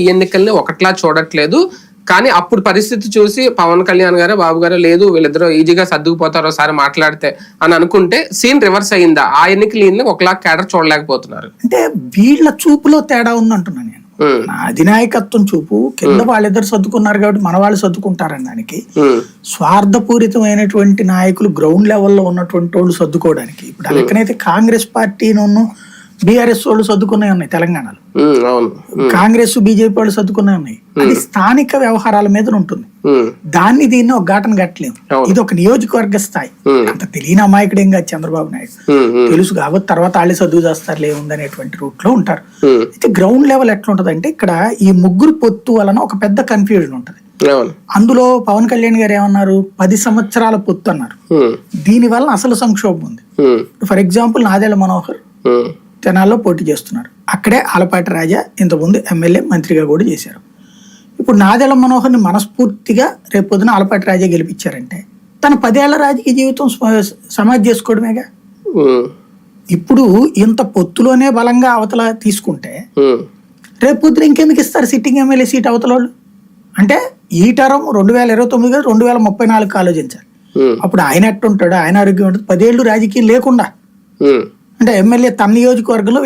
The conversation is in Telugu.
ఈ ఎన్నికల్ని ఒకట్లా చూడట్లేదు. కానీ అప్పుడు పరిస్థితి చూసి పవన్ కళ్యాణ్ గారు బాబు గారు లేదు వీళ్ళిద్దరూ ఈజీగా సర్దుకుపోతారు ఒకసారి మాట్లాడితే అని అనుకుంటే సీన్ రివర్స్ అయిందా ఆ ఎన్నికలు ఒకలా కేడర్ చూడలేకపోతున్నారు. అంటే వీళ్ళ చూపులో తేడా ఉందంటున్నాను నేను. అధినాయకత్వం చూపు కింద వాళ్ళిద్దరు సర్దుకున్నారు కాబట్టి మన వాళ్ళు సర్దుకుంటారని దానికి స్వార్థపూరితమైనటువంటి నాయకులు గ్రౌండ్ లెవెల్లో ఉన్నటువంటి వాళ్ళు సర్దుకోవడానికి. ఇప్పుడు అలాగనైతే కాంగ్రెస్ పార్టీను బీఆర్ఎస్ వాళ్ళు సర్దుకునే ఉన్నాయి తెలంగాణలో. కాంగ్రెస్ బీజేపీ వాళ్ళు సర్దుకునే ఉన్నాయి. అది స్థానిక వ్యవహారాల మీద ఉంటుంది. దాన్ని దీన్ని ఒక ఘాటను కట్టలేము. ఇది ఒక నియోజకవర్గ స్థాయి. అంత తెలియని అమాయకుడేం కాదు చంద్రబాబు నాయుడు. తెలుసు కాబట్టి తర్వాత వాళ్ళే చదువు చేస్తారులే ఉందనేటువంటి రూట్లో ఉంటారు. అయితే గ్రౌండ్ లెవెల్ ఎట్లా ఉంటది అంటే ఇక్కడ ఈ ముగ్గురు పొత్తు వలన ఒక పెద్ద కన్ఫ్యూజన్ ఉంటది. అందులో పవన్ కళ్యాణ్ గారు ఏమన్నారు? పది సంవత్సరాల పొత్తు అన్నారు. దీని వల్ల అసలు సంక్షోభం ఉంది. For example Nadendla Manohar. తెనాల్లో పోటీ చేస్తున్నారు. అక్కడే ఆలపాటి రాజా ఇంతకుముందు ఎమ్మెల్యే మంత్రిగా కూడా చేశారు. ఇప్పుడు నాదెళ్ళ మనోహర్ని మనస్ఫూర్తిగా రేపు పొద్దున ఆలపాటి రాజా గెలిపించారంటే తన పదేళ్ళ రాజకీయ జీవితం సమాధి చేసుకోవడమేగా? ఇప్పుడు ఇంత పొత్తులోనే బలంగా అవతల తీసుకుంటే ఉమ్, రేపు పొద్దున ఇంకెందుకు ఇస్తారు సిట్టింగ్ ఎమ్మెల్యే సీట్ అవతల వాళ్ళు? అంటే ఈ టరం రెండు వేల ఇరవై తొమ్మిది రెండు వేల ముప్పై నాలుగు ఆలోచించాలి. అప్పుడు ఆయన ఎట్టుంటాడు ఆయన ఆరోగ్యం ఉంటుంది పదేళ్ళు రాజకీయం లేకుండా. అంటే ఎమ్మెల్యే తన నియోజకవర్గంలో